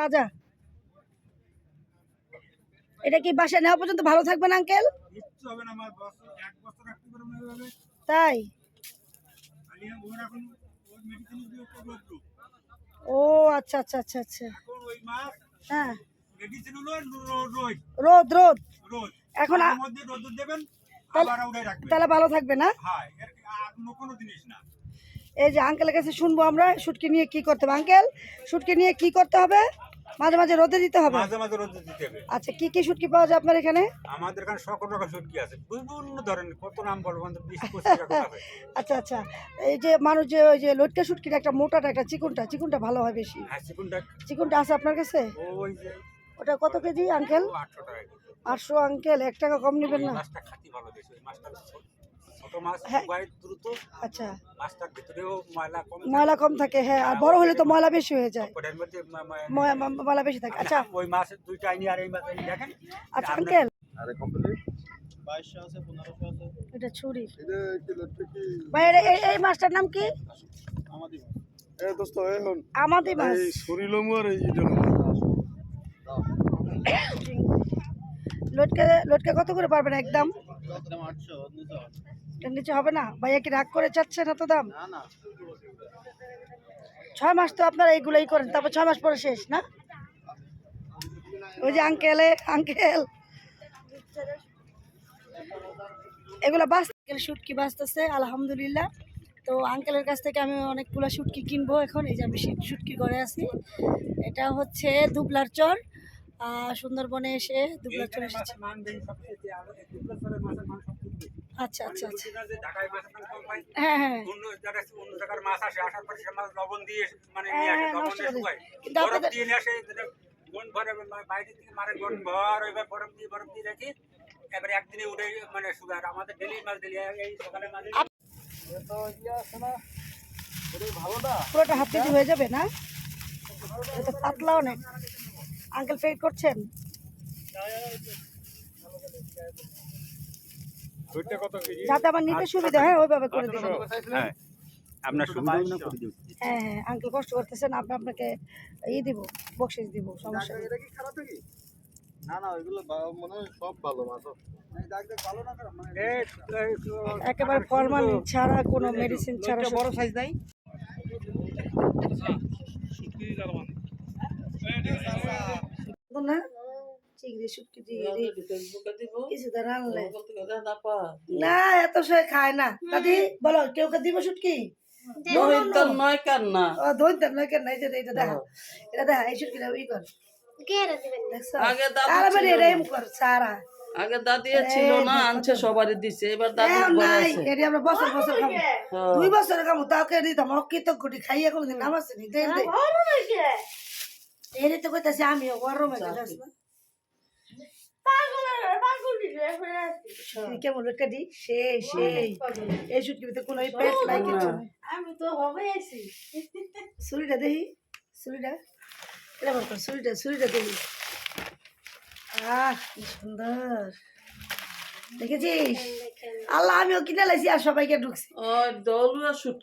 তাজা। এটা কি বাসায় নেওয়া পর্যন্ত ভালো আঙ্কেল? হবে না এভাবে। তাই? ও আচ্ছা আচ্ছা আচ্ছা আচ্ছা। হ্যাঁ। রোদ। রোদ এখন তাহলে- ভালো থাকবে না? হ্যাঁ না। এই যে আঙ্কেলের কাছে শুনব আমরা শুটকি নিয়ে কি করতে হবে? আঙ্কেল শুটকি নিয়ে কি করতে হবে? মাঝে মাঝে রোদে দিতে হবে? মাঝে মাঝে রোদ দিতে হবে। আচ্ছা কি কি শুটকি পাওয়া যায় আপনার এখানে? আমাদের এখানে সকল রকম সবজি আছে। বিভিন্ন ধরনের কত নাম বলব আচ্ছা আচ্ছা। এই যে মানুষ যে ওই যে লটকা শুটকির একটা মোটাটা একটা চিকুনটা চিকুনটা ভালো হয় বেশি। হ্যাঁ চিকুনটা চিকুনটা আছে আপনার কাছে? ওই যে ওটা কত কেজি আঙ্কেল? ও আটশো টাকা আটশো আঙ্কেল এক টাকা কম নেবেন না। মাছটা খাতি ভালো বেশি মাছটা আচ্ছা। মাছটার ভিতরেও ময়লা কম থাকে। ময়লা কম থাকে হ্যাঁ আর বড় হলে তো ময়লা বেশি হয়ে যায়। ময়লা বেশি থাকে। আচ্ছা ওই মাছের দুইটা আইনি আর এই মাছ দেখেন। আচ্ছা আঙ্কেল। আরে কমপ্লিট এটা ছুরি। ভাই এই মাছটার নাম কি? আমাদের মাছ। লটকে লটকে কত করে পারবেন একদম? একদম আটশো নিতে নিচে হবে না। ভাইয়া কি রাগ করে চাচ্ছে না তো দাম? না না ছয় মাস তো আপনারা এইগুলোই করেন তারপর ছয় মাস পরে শেষ না? ওই যে আঙ্কেলে আঙ্কেল এগুলো বাস শুটকি বাঁচতেছে আলহামদুলিল্লাহ। তো আঙ্কেলের কাছ থেকে আমি অনেকগুলো শুটকি কিনবো এখন এই যে আমি শুটকি করে আছি। এটা হচ্ছে দুবলার চর আহ, সুন্দরবনে এসে দুবলার চর এসেছে মাছের মান বেশি সবচেয়ে আলাদা, এই দুটো স্তরের মাছের মান সবচেয়ে বেশি। আচ্ছা আচ্ছা আচ্ছা। ঢাকায় মাছের কম পাই। হ্যাঁ হ্যাঁ। অন্য জায়গায় অন্য জায়গার মাছ আসে, আসার পরে সে মাছ লবণ দিয়ে মানে হ্যাঁ, নিয়ে আসে, হ্যাঁ, লবণ দিয়ে শুকায়। বরফ দিয়ে নিয়ে আসে, গন ভরে বাইরে থেকে মারে গন ভর, ওইবার বরফ দিয়ে বরফ দিয়ে রাখি, এবারে একদিনে উঠে মানে। আর আমাদের daily মাছ daily এই সকালে মাছ তো ইয়ে পুরোটা হাফ কেজি হয়ে যাবে না? এটা পাতলা অনেক আঙ্কেল পেড করছেন? যাতে আমার নিতে সুবিধা হয় ওইভাবে করে দিবেন। হ্যাঁ, আপনার সুবিধা না করে দিও। হ্যাঁ হ্যাঁ আঙ্কেল কষ্ট করতেছেন আপনি আপনাকে ই দিব বকশিস দিব সমস্যা নেই। এটা কি খারাপ নাকি? না না ওইগুলো মনে হয় সব ভালো মাছ। মানে এই, একেবারে ফরমালিন ছাড়া কোনো মেডিসিন ছাড়া বড় সাইজ নাই? না চিংড়ি শুটকি কিছু তো রানলে না এত সে খায় না। দাদি বলো কেউ কে দিব শুটকি? নয় ধরতাম না এটা দেখা। এটা দেখা এই শুটকিটা ই কর। আগে দাদু ছিল। না। না আনছে সবারই দিছে এবার দাদু নাই এটি আমরা বছর বছর খাব। হ্যাঁ। দুই বছর খাব তাও কে দিতাম অকৃতজ্ঞটি খাইয়া কোনোদিন নাম আছে নি দেন দে। এর তো কইতাছি আমি গরম হয়ে না। তুই কেমন দি সেই সেই এই শুটকি ভিতরে কোনো পেট নাই কিছু আমি তো হবে আছি। ছুরিটা দেখি ছুরিটা এটা বল কর ছুরিটা ছুরিটা দেখি। আহ কি সুন্দর। দেখেছিস? আল্লাহ আমিও কিনে লাইছি আর সবাইকে ঢুকছি। শুট